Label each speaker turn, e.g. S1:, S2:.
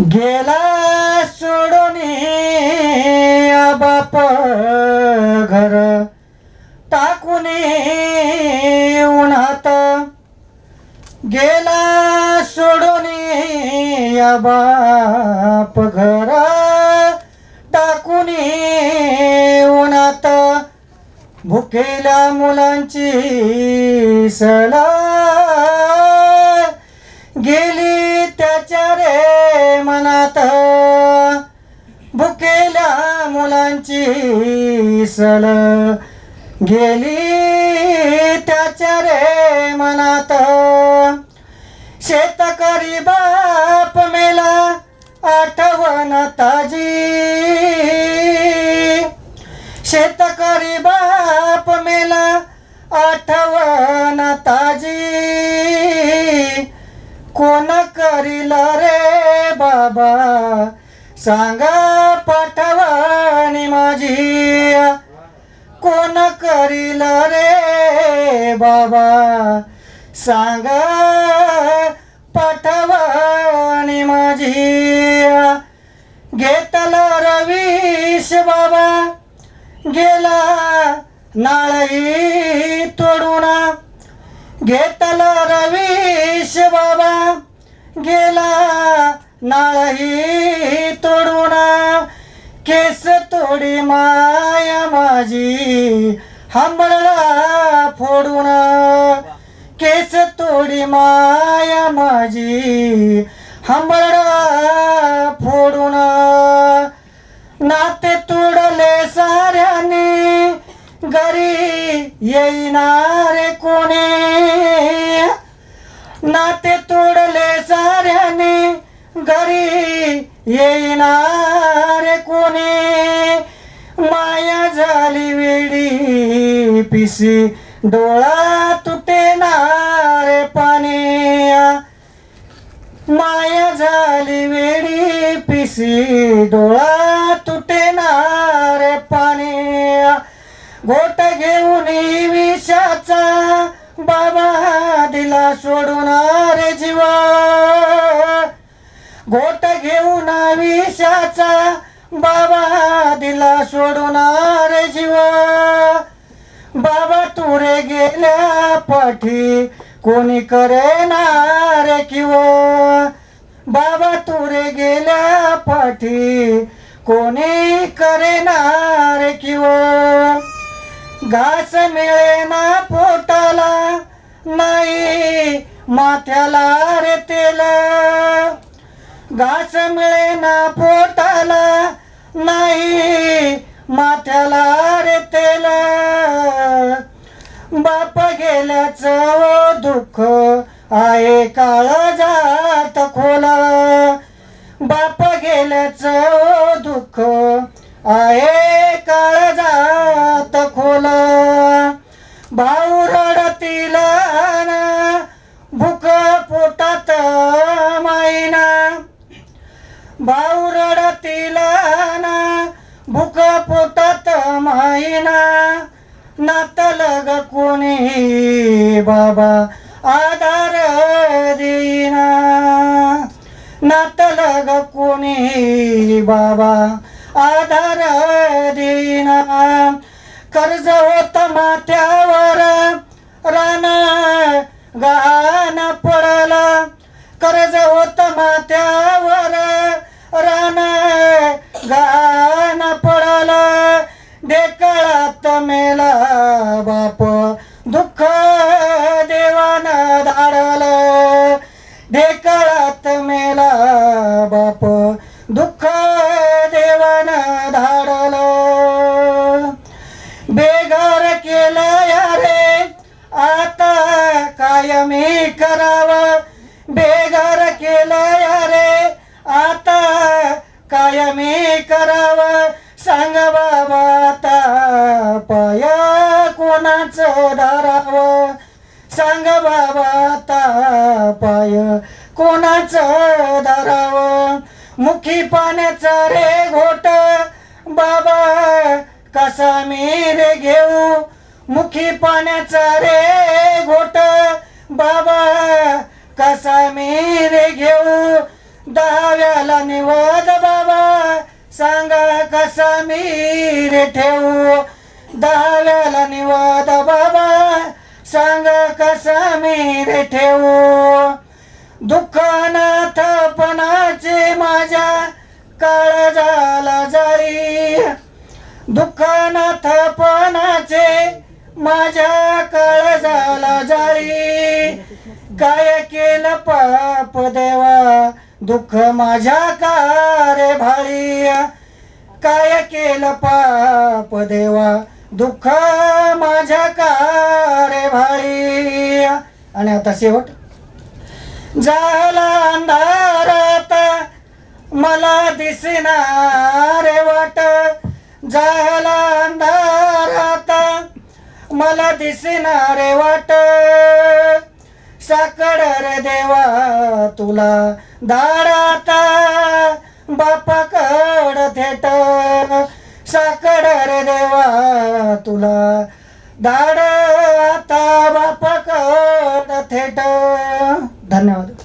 S1: गेला सोडून बाप घर. टाकून उन्हात. गेला सोडून बाप घर. टाकून उन्हात. भुकेल्या मुलांची सला गेली मनात भुकेल्या मुलांची सल गेली त्याच्या रे मनात. शेतकरी बाप मेला आठवण ताजी. शेतकरी बाप मेला आठवण ताजी. कोण करील बाबा. सांगा पाठवणी माझी. कोण करील रे बाबा? सांगा पाठवणी माझी. घेतला रवीश बाबा. गेला नाळही तोडून. घेतला रवीश बाबा. गेला नाळही तोडून केस तोडी माया माझी हांबळा फोडून केस तोडी माया माझी हांबळा फोडून नाते तोडले साऱ्याने घरी येणारे कोणी. नाते तोडले घरी येणार कोणी? माया झाली वेडी पिसी डोळा तुटेणार पाणी. माया झाली वेडी पिसी डोळा तुटेणार पाणी. घोट घेऊन विषाचा बाबा दिला सोडून रे जीवा. घोट घेऊन विषाचा बाबा दिला सोडणार रे बाबा तुरे गेल्या पाठी कोणी करेनार किव. बाबा तुरे गेल्या पाठी कोणी करेनार किव. घास मिळेना पोटाला नाही माथ्याला रे तेला. घास मिळेना पोटाला नाही माथ्याला रे तेला. बाप गेल्याच दुःख आहे काळ जात खोला. बाप गेल्याच दुःख आहे काळ जात भाऊ रडतील भूक पोटात माईना नातलग कोणी बाबा आधार देईना. नातलग कोणीही बाबा आधार देईना. कर्ज होत माथ्यावर रान गा बाप. दुःख देवान धाडल. ढेकळात मेला बाप. दुःख देवान धाडल. बेघर केलं या रे. आता काय मी बाबा तापाय कोणाचं धराव मुखी पाण्याचा रे घोट. बाबा कसा मी रे घेऊ? मुखी पाण्याचा रे घोट. बाबा कसा मी रे घेऊ? दहाव्याला निवद निवाद बाबा. सांगा कसा मी रे ठेवू समीर कसा मी रे ठेवू. दुःखानाथ पणाचे माझ्या काळ झाला जाळी. दुःखानाथ पणाचे माझ्या काळ झाला जाळी. काय केलं पाप देवा दुःख माझ्या कारे भाळी. काय केलं पाप देवा दुःख माझ्या कारे भाळी आणि आता शेवट. झाला अंधारात मला दिसणार वाट. झाला अंधारात मला दिसणार वाट. साकड रे देवा तुला दारात बापाकड थेट. साकड रे देवा तुला दाड आता बापाकड थेट. धन्यवाद.